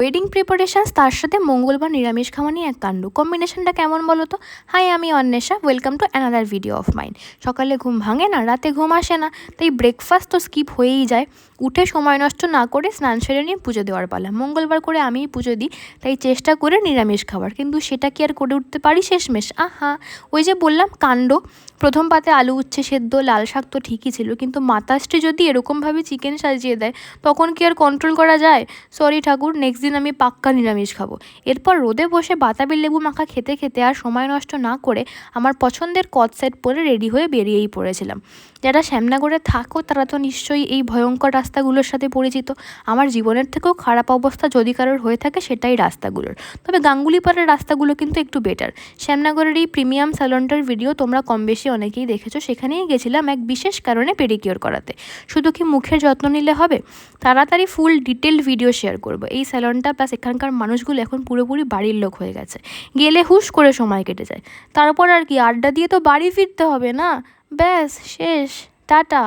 Wedding preparations তার সাথে মঙ্গলবার নিরামিষ খাওয়া নিয়ে এক কাণ্ড। কম্বিনেশনটা কেমন বলো তো? হাই আমি Anwesha. Welcome to another video of mine সকালে ঘুম ভাঙে না, রাতে ঘুম আসে না, তাই ব্রেকফাস্ট তো স্কিপ হয়েই যায়। উঠে সময় নষ্ট না করে স্নান সেরে নিয়ে পুজো দেওয়ার পালা। মঙ্গলবার করে আমিই পুজো দিই, তাই চেষ্টা করে নিরামিষ খাবার। কিন্তু সেটা কি আর করে উঠতে পারি? শেষমেশ। আহা! ওই যে বললাম, কাণ্ড। প্রথম পাতে আলু উচ্ছে সেদ্ধ, লাল শাক তো ঠিকই ছিল, কিন্তু মাতাশ্রী যদি এরকমভাবে চিকেন সাজিয়ে দেয়, তখন কি আর কন্ট্রোল করা যায়? সরি ঠাকুর নেক্সট দিন আমি পাক্কা নিরামিষ খাব। এরপর রোদে বসে বাতাবি লেবু মাখা খেতে খেতে আর সময় নষ্ট না করে আমার পছন্দের কট সেট পরে রেডি হয়ে বেরিয়েই পড়েছিলাম। যারা শ্যামনগরে থাকো, তারা তো নিশ্চয়ই এই ভয়ঙ্কর রাস্তাগুলোর সাথে পরিচিত। আমার জীবনের থেকেও খারাপ অবস্থা যদি কারোর হয়ে থাকে, সেটাই রাস্তাগুলোর। তবে গাঙ্গুলিপাড়ার রাস্তাগুলো কিন্তু একটু বেটার শ্যামনগরের এই প্রিমিয়াম স্যালনটার ভিডিও তোমরা কম বেশি অনেকেই দেখেছ। সেখানেই গেছিলাম এক বিশেষ কারণে পেডিকিওর করাতে। শুধু কি মুখের যত্ন নিলে হবে? তাড়াতাড়ি ফুল ডিটেল ভিডিও শেয়ার করব। এই স্যালনটা প্লাস এখানকার মানুষগুলো এখন পুরোপুরি বাড়ির লোক হয়ে গেছে। গেলে হুশ করে সময় কেটে যায়। তারপর আর কি, আড্ডা দিয়ে তো বাড়ি ফিরতে হবে না? ব্যাস, শেষ, টাটা।